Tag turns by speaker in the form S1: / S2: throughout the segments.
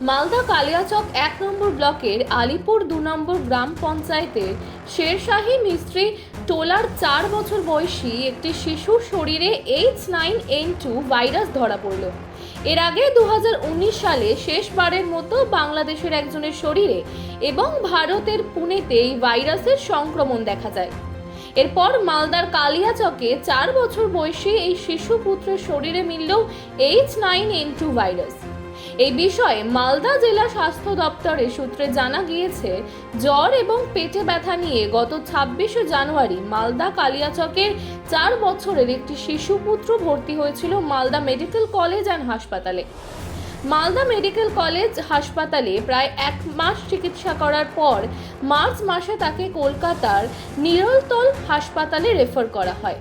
S1: মালদা কালিয়াচক এক নম্বর ব্লকের আলিপুর দু নম্বর গ্রাম পঞ্চায়েতের শেরশাহী মিস্ত্রি টোলার চার বছর বয়সী একটি শিশুর শরীরে H nine N two virus ধরা পড়ল। এর আগে দু হাজার উনিশ সালে শেষবারের মতো বাংলাদেশের একজনের শরীরে এবং ভারতের পুনেতে এই ভাইরাসের সংক্রমণ দেখা যায়। এরপর মালদার কালিয়াচকে চার বছর বয়সী এই শিশু পুত্রের শরীরে মিলল H nine N two virus. এই বিষয়ে মালদা জেলা স্বাস্থ্য দপ্তরের সূত্রে জানা গিয়েছে, জ্বর এবং পেটে ব্যথা নিয়ে গত ছাব্বিশে জানুয়ারি মালদা কালিয়াচকের চার বছরের একটি শিশুপুত্র ভর্তি হয়েছিল মালদা মেডিকেল কলেজ অ্যান্ড হাসপাতালে। মালদা মেডিকেল কলেজ হাসপাতালে প্রায় এক মাস চিকিৎসা করার পর মার্চ মাসে তাকে কলকাতার নিরলতল হাসপাতালে রেফার করা হয়।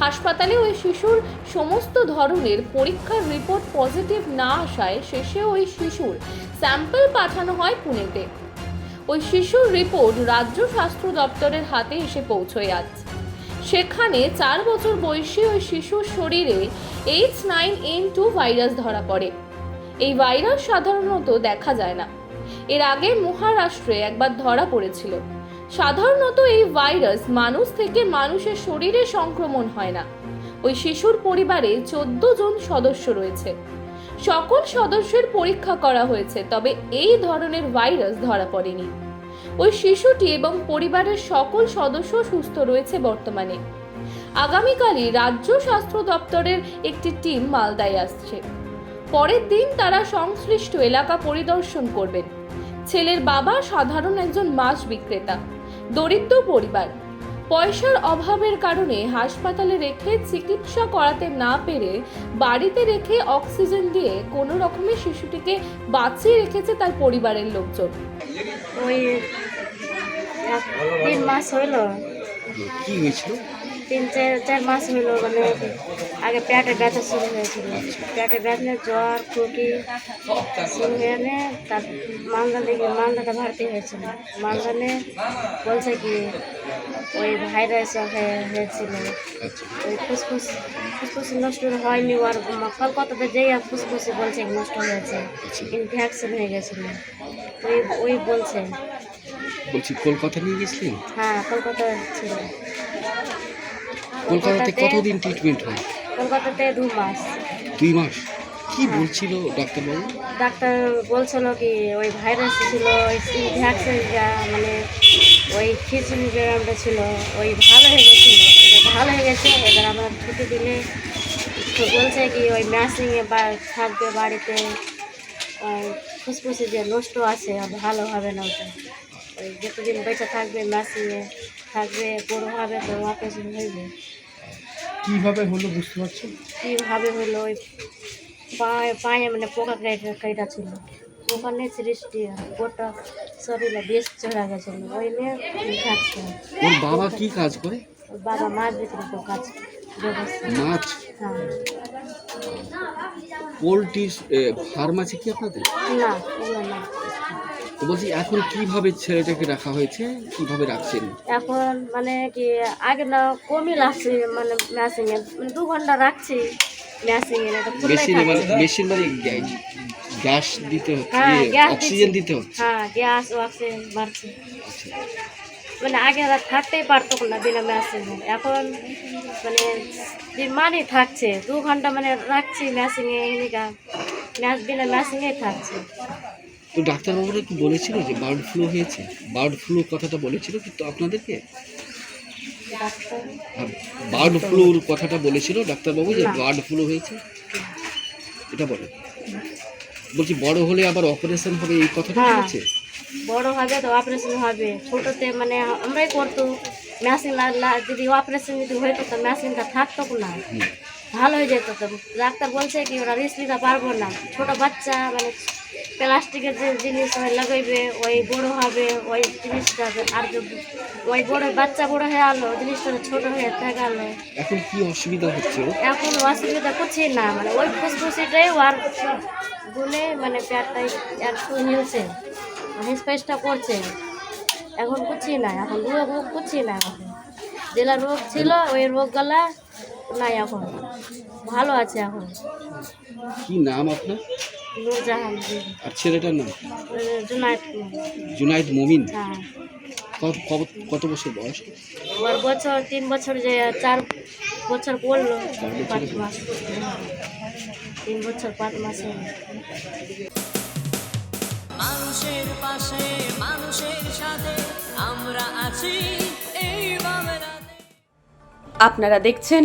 S1: হাসপাতালে ওই শিশুর সমস্ত ধরনের পরীক্ষার রিপোর্ট পজিটিভ না আসায় শেষে ওই শিশুর স্যাম্পল পাঠানো হয় পুনেতে। ওই শিশুর রিপোর্ট রাজ্য স্বাস্থ্য দপ্তরের হাতে এসে পৌঁছয় আজ। সেখানে চার বছর বয়সী ওই শিশুর শরীরে H nine N two virus ধরা পড়ে। এই ভাইরাস সাধারণত দেখা যায় না। এর আগে মহারাষ্ট্রে একবার ধরা পড়েছিল। সাধারণত এই ভাইরাস মানুষ থেকে মানুষের শরীরে সংক্রমণ হয় না। ওই শিশুর পরিবারে চোদ্দ জন সদস্য রয়েছে। সকল সদস্যের পরীক্ষা করা হয়েছে, তবে এই ধরনের ভাইরাস ধরা পড়েনি। ওই শিশুটি এবং পরিবারের সকল সদস্য সুস্থ রয়েছে বর্তমানে। আগামীকালই রাজ্য স্বাস্থ্য দপ্তরের একটি টিম মালদায় আসছে। পরের দিন তারা সংশ্লিষ্ট এলাকা পরিদর্শন করবেন। ছেলের বাবা সাধারণ একজন মাছ বিক্রেতা। দরিদ্র পরিবার। পয়সার অভাবের কারণে হাসপাতালে রেখে চিকিৎসা করাতে না পেরে বাড়িতে রেখে অক্সিজেন দিয়ে কোনো রকমে শিশুটিকে বাঁচিয়ে রেখেছে তার পরিবারের লোকজন।
S2: ওই তিন মাস হলো।
S3: কি হয়েছিল?
S2: তিন চার চার মাস হইল মানে আগে পেটে ব্যথা শুরু হয়েছিল। পেটে ব্যথা জ্বর খুঁটি শুরু হয়ে তার মালদা লেগে মালদাটা ভর্তি হয়েছিল। মালদানে বলছে কি ওই ভাইরাস হয়ে- হয়েছিল। ওই ফুসফুস ফুসফুস নষ্ট হয়নি ওর কলকাতাতে যেই আর ফুসফুসে বলছে নষ্ট হয়েছে ইনফেকশন হয়ে গেছিল। ওই ওই বলছে।
S3: বলছি কলকাতা নিয়ে গেছিলেন
S2: হ্যাঁ কলকাতা ছিল।
S3: কলকাতাতে কতদিন ট্রিটমেন্ট হয়?
S2: কলকাতাতে দু মাস।
S3: দুই মাস। কি বলছিল ডাক্তারবাবু?
S2: ডাক্তার বলছিল কি ওই ভাইরাস ছিল ওই ভ্যাকসিন মানে ওই খিচুড়ি ব্যায়ামটা ছিল ওই ভালো হয়ে গেছিল। ভালো হয়ে গেছে এবার আমরা ছুটি দিলে বলছে কি ওই ম্যাসিংয়ে বা থাকবে বাড়িতে ফুসফুসে যে নষ্ট আছে আর ভালো হবে না ওটা। ওই যতদিন বেঁচে থাকবে ম্যাসিংয়ে থাকবে বড়ো হবে তো অপারেশন হইবে
S3: কীভাবে হলো বুঝতে পারছেন?
S2: কীভাবে হলো ওই পায়ে পায়ে মানে পোকা কেটে কেটা ছিল ওখানে সৃষ্টি গোটা শরীরে বেশ চড়া গেছিল। ওই নিয়ে
S3: ওর বাবা কি কাজ করে?
S2: ওর বাবা মাছ বিক্রি করে কাজ
S3: মাছ?
S2: হ্যাঁ।
S3: পোলট্রি ফার্ম আছে কি আপনাদের?
S2: না না।
S3: তো বলছি এখন কীভাবে ছেলেটাকে রাখা হয়েছে? কীভাবে রাখছেন?
S2: এখন মানে কি আগে না কমই লাগছে মানে ম্যাসিংয়ে মানে দু ঘণ্টা রাখছি ম্যাসিংয়ে না তো ফুললাই
S3: মেশিন মানে মেশিন মানে গ্যাস দিতে হচ্ছে
S2: হ্যাঁ গ্যাস
S3: অক্সিজেন দিতে হচ্ছে।
S2: হ্যাঁ গ্যাস অক্সিজেন বাড়ছে।
S3: আচ্ছা।
S2: মানে আগে ওরা থাকতেই পারতো না বিনা ম্যাসিংয়ে এখন মানে মানে থাকছে দু ঘণ্টা মানে রাখছি ম্যাচ বিনা ম্যাসিংয়েই থাকছে।
S3: তো ডাক্তারবাবুরা কি বলেছিল যে বার্ড ফ্লু হয়েছে? বার্ড ফ্লু কথাটা বলেছিল কিন্তু আপনাদেরকে? বার্ড ফ্লুর কথাটা বলেছিল ডাক্তারবাবু যে বার্ড ফ্লু হয়েছে? এটা বলে বলছি বড় হলে আবার অপারেশন হবে এই কথাটা
S2: হ্যাঁ।
S3: বলেছে
S2: বড় হবে তো অপারেশন হবে। ছোটোতে মানে আমরাই করতো। মেশিন যদি অপারেশন যদি হইতো তো মেশিনটা থাকতো না। ভালো হয়ে যেত তো। ডাক্তার বলছে কি ওরা রিস্ক নিতে পারব না। ছোট বাচ্চা মানে প্লাস্টিকের যে জিনিস হয় লাগাইবে ওই বড় হবে ওই জিনিসটা আর ওই বড় বাচ্চা বড় হয়ে আলো জিনিসটা ছোট হয়ে গেল
S3: এখন কি অসুবিধা হচ্ছে?
S2: এখন অসুবিধা করছি না মানে ওই ফুসফুসিটাই আর গুনে মানে পেটটাই একটু হিলছে। হিসপাইসটা করছে। এখন করছি না এখন রোগ রোগ করছি না এখন যেটা রোগ ছিল ওই রোগ গলা নাই এখন। ভালো আছে এখন।
S3: কি নাম আপনার?
S2: নূরজাহান।
S3: আর ছেলেটার নাম?
S2: জুনাইদ
S3: জুনাইদ মমিন।
S2: হ্যাঁ।
S3: কত বছর বয়স?
S2: ওর বছর তিন বছর যে চার বছর পড়ল পাঁচ মাস। তিন বছর পাঁচ মাস।
S4: মানুষের পাশে মানুষের সাথে আমরা আছি। এই
S5: আপনারা দেখছেন